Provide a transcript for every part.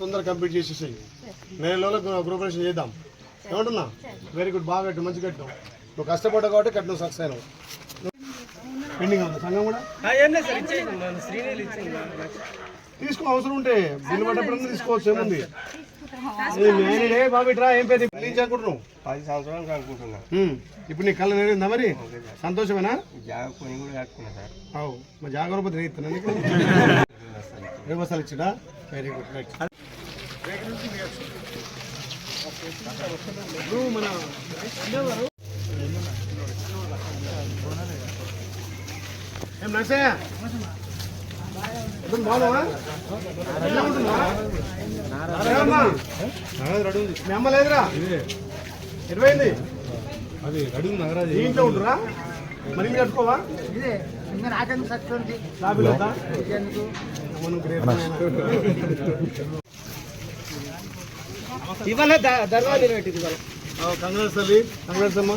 తొందర కంప్లీట్ చేసేసాయి నెలలో గ్రూపరేషన్ చేద్దాం. ఏమంటున్నా? వెరీ గుడ్ బాగా కట్టు మంచి కట్టు నువ్వు కష్టపడ్డావు కాబట్టి కట్టిన సక్సెస్ అయినావు. పెండింగ్ ఉందా? సంఘం కూడా? నేను తీసుకో అవసరం ఉంటే. బిల్లు పడ్డప్పుడు తీసుకోవచ్చు ఏముంది? పది సంవత్సరాలకు అనుకుంటున్నా. ఇప్పుడు నీ కళ్ళు నేరిందా మరి? సంతోషమేనా? జాగ కొని కూడా కట్టుకున్నా సార్. అవు మా జాగ్రత్త నేర్తున్నా నీకు? బస్తాలు ఇచ్చిడా వెరీ గుడ్ రైట్ ఇప్పుడు మన ఏం నర్సయ్య ఇప్పుడు బాగున్నావా ఎట్లా ఉంటున్నావా? ఏమమ్మా? మీ అమ్మ లేదురా ఇరవైంది అది రెడీ నగరాజు ఈ ఇంట్లో ఉంటురా మరి ఇల్లు కట్టుకోవా ఇదే ఇంకా నాకెందుకు సత్తుంది లాబీలో ఉందా? ఎందుకు మనం గ్రేట్ నాయనా. ఇవాళ ఆ, కంగ్రాట్స్ తల్లి కంగ్రాట్స్ అమ్మా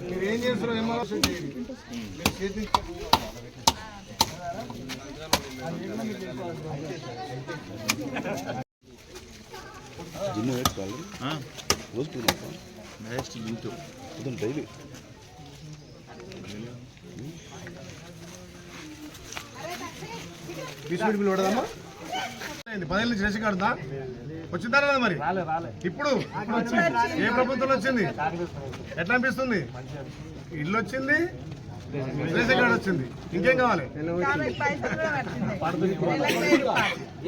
మీరు ఏం చేస్తారు ఏమో మీరు చేతి జిమ్ వేసుకోవాలి రోజు నెక్స్ట్ యూట్యూబ్ పొద్దున్న డైలీ. బిస్కెట్ బిల్ పడదమ్మా? పదేళ్ళ నుంచి రేషన్ కార్డుదా వచ్చిందా రాదా మరి? ఇప్పుడు ఏ ప్రభుత్వంలో వచ్చింది? ఎట్లా అనిపిస్తుంది? ఇల్లు వచ్చింది రేషన్ కార్డు వచ్చింది. ఇంకేం కావాలి?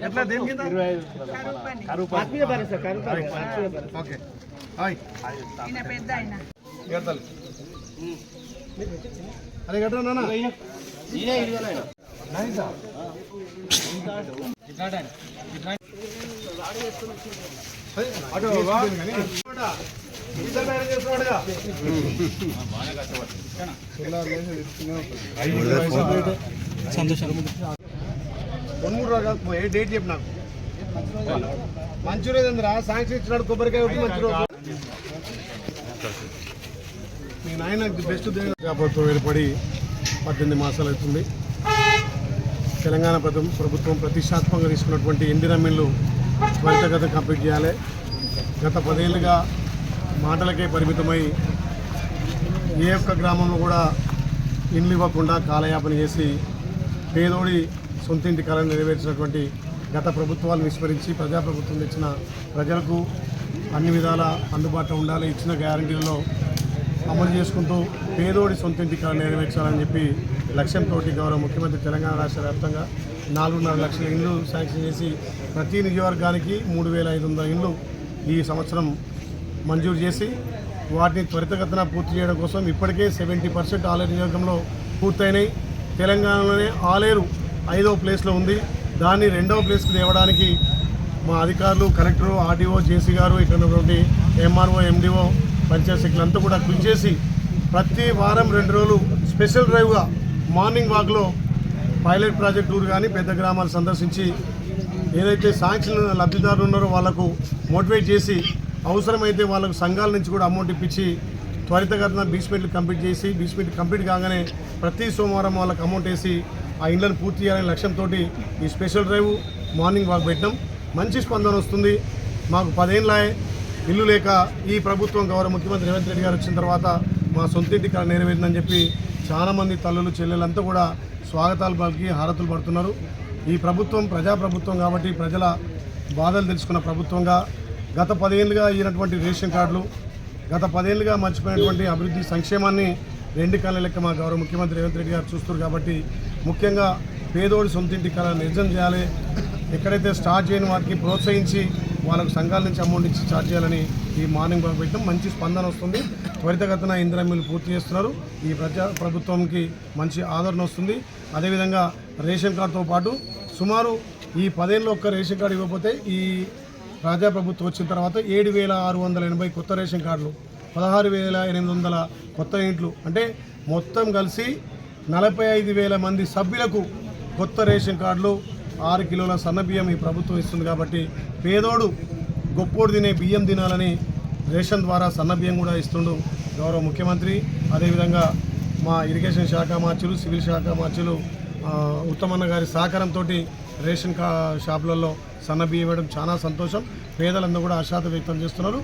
ఎట్లా దేని కింద. ఓకే. అరే నాన్న. మూడు రోజులు ఏ డేట్ చెప్పు నాకు మంచి రోజు ఏందిరా సాంక్షన్ ఇచ్చినాడు కొబ్బరికాయ ఒకటి మంచూరియా మీ నాయన బెస్ట్ ప్రభుత్వం ఏర్పడి పద్దెనిమిది మాసాలు అవుతుంది. తెలంగాణ ప్రభుత్వం ప్రభుత్వం ప్రతిష్టాత్మకంగా తీసుకున్నటువంటి ఇందిరా మిల్లు త్వరితగత కంప్లీట్ చేయాలి. గత పదేళ్ళుగా మాటలకే పరిమితమై ఏ ఒక్క గ్రామంలో కూడా ఇండ్లు ఇవ్వకుండా కాలయాపన చేసి పేదోడి సొంతింటి కళను నెరవేర్చినటువంటి గత ప్రభుత్వాలు విస్మరించి ప్రజాప్రభుత్వం ఇచ్చిన ప్రజలకు అన్ని విధాల అందుబాటులో ఉండాలి. ఇచ్చిన గ్యారంటీలలో అమలు చేసుకుంటూ పేదోడి సొంతింటి కళ నెరవేర్చాలని చెప్పి లక్ష్యంతో గౌరవ ముఖ్యమంత్రి తెలంగాణ రాష్ట్ర వ్యాప్తంగా నాలుగున్నర లక్షల ఇండ్లు శాంక్షన్ చేసి ప్రతి నియోజకవర్గానికి మూడు వేల ఐదు వందల ఇండ్లు ఈ సంవత్సరం మంజూరు చేసి వాటిని త్వరితగతిన పూర్తి చేయడం కోసం ఇప్పటికే సెవెంటీ పర్సెంట్ ఆలేరు నియోజకంలో పూర్తయినాయి. తెలంగాణలోనే ఆలేరు ఐదో ప్లేస్లో ఉంది. దాన్ని రెండవ ప్లేస్కి తేవడానికి మా అధికారులు కలెక్టరు ఆర్డీఓ జేసీ గారు ఇక్కడ ఉన్నటువంటి ఎంఆర్ఓ ఎండిఓ పంచాయత్ సెక్రటరీలంతా కూడా కృషి చేసి ప్రతి వారం రెండు రోజులు స్పెషల్ డ్రైవ్గా మార్నింగ్ వాక్లో పైలట్ ప్రాజెక్ట్ టూర్ కానీ పెద్ద గ్రామాలు సందర్శించి ఏదైతే శాంక్షన్ లబ్ధిదారులు ఉన్నారో వాళ్ళకు మోటివేట్ చేసి అవసరమైతే వాళ్ళకు సంఘాల నుంచి కూడా అమౌంట్ ఇప్పించి త్వరితగతిన బీస్మెంట్లు కంప్లీట్ చేసి బీస్మెంట్ కంప్లీట్ కాగానే ప్రతి సోమవారం వాళ్ళకి అమౌంట్ వేసి ఆ ఇండ్లను పూర్తి చేయాలనే లక్ష్యంతో ఈ స్పెషల్ డ్రైవ్ మార్నింగ్ వాక్ పెట్టడం మంచి స్పందన వస్తుంది. మాకు పదేళ్ళ ఇల్లు లేక ఈ ప్రభుత్వం గౌరవ ముఖ్యమంత్రి రేవంత్ రెడ్డి గారు వచ్చిన తర్వాత మా సొంతింటి కళ నెరవేరిందని చెప్పి చాలామంది తల్లులు చెల్లెలంతా కూడా స్వాగతాలు పలికి హారతులు పడుతున్నారు. ఈ ప్రభుత్వం ప్రజాప్రభుత్వం కాబట్టి ప్రజల బాధలు తెలుసుకున్న ప్రభుత్వంగా గత పదేళ్ళుగా అయినటువంటి రేషన్ కార్డులు గత పదేళ్ళుగా మర్చిపోయినటువంటి అభివృద్ధి సంక్షేమాన్ని రెండు కళ్ళ లెక్క మా గౌరవ ముఖ్యమంత్రి రేవంత్ రెడ్డి గారు చూస్తారు కాబట్టి ముఖ్యంగా పేదోడి సొంతింటి కళ నిర్జం చేయాలి. ఎక్కడైతే స్టార్ట్ చేయని వాటికి ప్రోత్సహించి వాళ్ళకు సంఘాల నుంచి అమౌంట్ ఇచ్చి ఛార్జ్ చేయాలని ఈ మార్నింగ్ పెట్టడం మంచి స్పందన వస్తుంది. త్వరితగతిన ఇందిరా మిల్లు పూర్తి చేస్తున్నారు. ఈ ప్రజా ప్రభుత్వంకి మంచి ఆదరణ వస్తుంది. అదేవిధంగా రేషన్ కార్డుతో పాటు సుమారు ఈ పదేళ్ళు ఒక్క రేషన్ కార్డు ఇవ్వకపోతే ఈ ప్రజాప్రభుత్వం వచ్చిన తర్వాత ఏడు వేల ఆరు వందల ఎనభై కొత్త రేషన్ కార్డులు పదహారు వేల ఎనిమిది వందల కొత్త ఇంట్లు అంటే మొత్తం కలిసి నలభై ఐదు వేల మంది సభ్యులకు కొత్త రేషన్ కార్డులు ఆరు కిలోల సన్న బియ్యం ఈ ప్రభుత్వం ఇస్తుంది కాబట్టి పేదోడు గొప్పోడు తినే బియ్యం తినాలని రేషన్ ద్వారా సన్న బియ్యం కూడా ఇస్తుండు గౌరవ ముఖ్యమంత్రి. అదేవిధంగా మా ఇరిగేషన్ శాఖ మార్చులు సివిల్ శాఖ మార్చులు ఉత్తమన్న గారి సహకారంతో రేషన్ కా షాపులలో సన్న బియ్యం ఇవ్వడం చాలా సంతోషం. పేదలందరూ కూడా ఆశాత వ్యక్తం చేస్తున్నారు.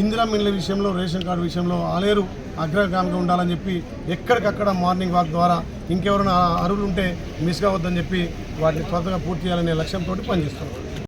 ఇందిరా మిల్ల విషయంలో రేషన్ కార్డు విషయంలో ఆలేరు అగ్రగామిగా ఉండాలని చెప్పి ఎక్కడికక్కడ మార్నింగ్ వాక్ ద్వారా ఇంకెవరైనా అరువులు ఉంటే మిస్ కావద్దని చెప్పి వాటిని త్వరగా పూర్తి చేయాలనే లక్ష్యంతో పనిచేస్తున్నాం.